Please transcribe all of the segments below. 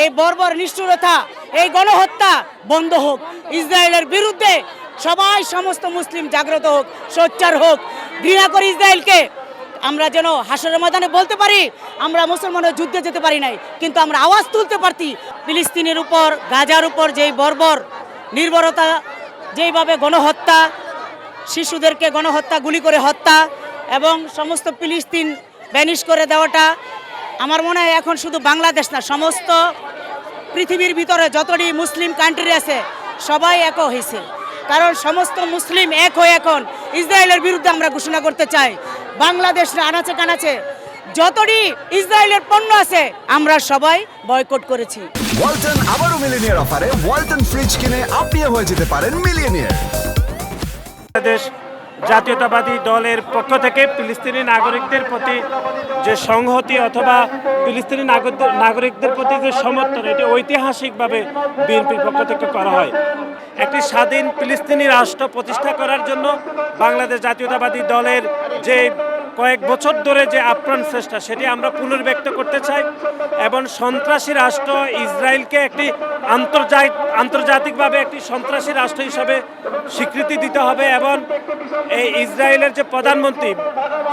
এই বর্বর নিষ্ঠুরতা, এই গণহত্যা বন্ধ হোক। ইসরায়েলের বিরুদ্ধে সবাই সমস্ত মুসলিম জাগ্রত হোক, সোচ্চার হোক। ঘৃণা করি ইসরায়েলকে আমরা যেন হাসরের ময়দানে বলতে পারি, আমরা মুসলমানের যুদ্ধে যেতে পারি নাই, কিন্তু আমরা আওয়াজ তুলতে পারতি। ফিলিস্তিনের উপর, গাজার উপর যেই বর্বর নির্ভরতা, যেইভাবে গণহত্যা, শিশুদেরকে গণহত্যা, গুলি করে হত্যা, এবং সমস্ত ফিলিস্তিন ব্যানিশ করে দেওয়াটা আমার মনে হয় এখন শুধু বাংলাদেশ না সমস্ত পৃথিবীর ভিতরে যতটি মুসলিম কান্ট্রি আছে সবাই এক হয়েছে। কারণ সমস্ত মুসলিম এক হয়ে এখন ইসরায়েলের বিরুদ্ধে আমরা ঘোষণা করতে চাই। বাংলাদেশ আনাচে কানাচে যতটি ইসরায়েলের পণ্য আছে আমরা সবাই বয়কট করেছি। ওয়ালটন আবারও মিলিনিয়ার অফারে ওয়ালটন ফ্রিজ কিনে আপনিও হয়ে যেতে পারেন মিলিয়নিয়ার। বাংলাদেশ জাতীয়তাবাদী দলের পক্ষ থেকে ফিলিস্তিনি নাগরিকদের প্রতি যে সংহতি অথবা ফিলিস্তিনি নাগরিকদের প্রতি যে সমর্থন, এটি ঐতিহাসিকভাবে বিএনপির পক্ষ থেকে করা হয়। একটি স্বাধীন ফিলিস্তিনি রাষ্ট্র প্রতিষ্ঠা করার জন্য বাংলাদেশ জাতীয়তাবাদী দলের যে কয়েক বছর ধরে যে আপ্রাণ চেষ্টা সেটি আমরা পুনর্ব্যক্ত করতে চাই এবং সন্ত্রাসী রাষ্ট্র ইসরায়েলকে একটি আন্তর্জাতিক, আন্তর্জাতিকভাবে একটি সন্ত্রাসী রাষ্ট্র হিসাবে স্বীকৃতি দিতে হবে এবং এই ইসরায়েলের যে প্রধানমন্ত্রী,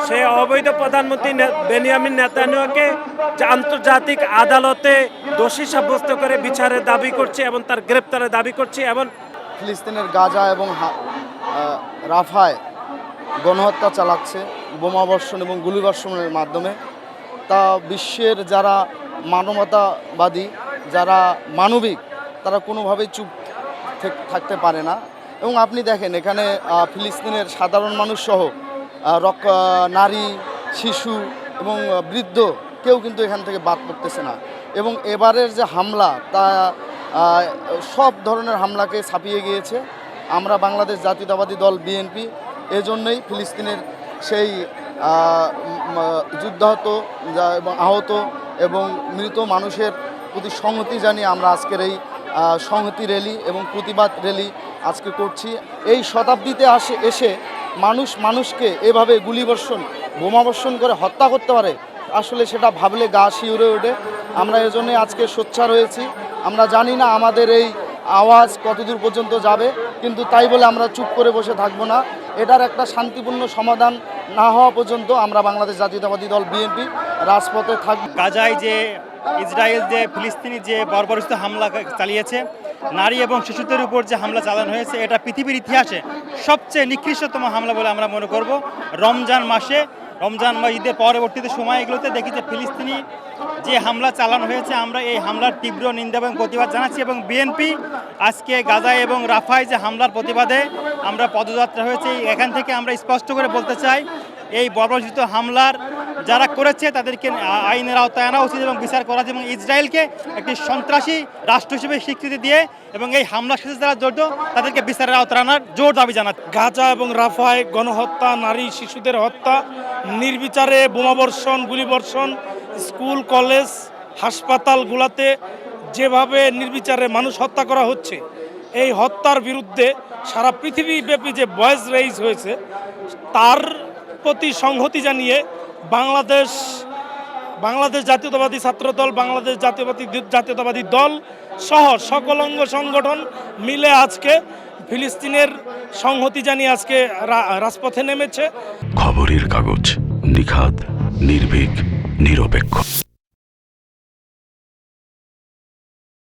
সে অবৈধ প্রধানমন্ত্রী বেনিয়ামিন নেতানিয়াকে যে আন্তর্জাতিক আদালতে দোষী সাব্যস্ত করে বিচারের দাবি করছে এবং তার গ্রেপ্তারের দাবি করছে এবং ফিলিস্তিনের গাজা এবং রাফায় গণহত্যা চালাচ্ছে। বোমাবর্ষণ এবং গুলিবর্ষণের মাধ্যমে, তা বিশ্বের যারা মানবতাবাদী, যারা মানবিক, তারা কোনোভাবেই চুপ থাকতে পারে না। এবং আপনি দেখেন, এখানে ফিলিস্তিনের সাধারণ মানুষ সহ রক নারী, শিশু এবং বৃদ্ধ কেউ কিন্তু এখান থেকে বাদ পড়তেছে না। এবং এবারের যে হামলা, তা সব ধরনের হামলাকে ছাপিয়ে গিয়েছে। আমরা বাংলাদেশ জাতীয়তাবাদী দল, বিএনপি, এজন্যই ফিলিস্তিনের সেই যুদ্ধাহত এবং আহত এবং মৃত মানুষের প্রতি সংহতি জানিয়ে আমরা আজকের এই সংহতি র্যালি এবং প্রতিবাদ র্যালি আজকে করছি। এই শতাব্দীতে আসে, এসে মানুষ মানুষকে এভাবে গুলিবর্ষণ, বোমাবর্ষণ করে হত্যা করতে পারে, আসলে সেটা ভাবলে গা শিউরে ওঠে। আমরা এজন্যই আজকে সোচ্চার হয়েছি। আমরা জানি না আমাদের এই আওয়াজ কতদূর পর্যন্ত যাবে, কিন্তু তাই বলে আমরা চুপ করে বসে থাকব না। এটার একটা শান্তিপূর্ণ সমাধান না হওয়া পর্যন্ত আমরা বাংলাদেশ জাতীয়তাবাদী দল বিএনপি রাজপথে থাকব। গাজায় যে ইসরায়েল যে ফিলিস্তিনি যে বর্বরিত হামলা চালিয়েছে, নারী এবং শিশুদের উপর যে হামলা চালানো হয়েছে, এটা পৃথিবীর ইতিহাসে সবচেয়ে নিকৃষ্টতম হামলা বলে আমরা মনে করব। রমজান মাসে রমজান বা ঈদের পরবর্তীতে সময় এগুলোতে দেখি যে ফিলিস্তিনি যে হামলা চালানো হয়েছে, আমরা এই হামলার তীব্র নিন্দা এবং প্রতিবাদ জানাচ্ছি এবং বিএনপি আজকে গাজায় এবং রাফায় যে হামলার প্রতিবাদে আমরা পদযাত্রা হয়েছে, এখান থেকে আমরা স্পষ্ট করে বলতে চাই, এই বর্বরচিত হামলার যারা করেছে তাদেরকে আইনের আওতায় আনা উচিত এবং বিচার করা এবং ইসরায়েলকে একটি সন্ত্রাসী রাষ্ট্র হিসেবে স্বীকৃতি দিয়ে এবং এই হামলার সাথে যারা জড়িত তাদেরকে বিচারের আওতায় আনার জোর দাবি জানাচ্ছে। গাজা এবং রাফায় গণহত্যা, নারী, শিশুদের হত্যা, নির্বিচারে বোমাবর্ষণ গুলিবর্ষণ স্কুল, কলেজ হাসপাতালগুলোতে যেভাবে নির্বিচারে মানুষ হত্যা করা হচ্ছে, এই হত্যার বিরুদ্ধে সারা পৃথিবীব্যাপী যে ভয়েস রেইজ হয়েছে, তার প্রতি সংহতি জানিয়ে বাংলাদেশ বাংলাদেশ জাতীয়তাবাদী ছাত্র দল বাংলাদেশ জাতীয়বাদী জাতীয়তাবাদী দল সহ সকল অঙ্গ সংগঠন মিলে আজকে ফিলিস্তিনের সংহতি জানিয়ে আজকে রাজপথে নেমেছে। খবরের কাগজ নিখাত নির্ভীক, নিরপেক্ষ।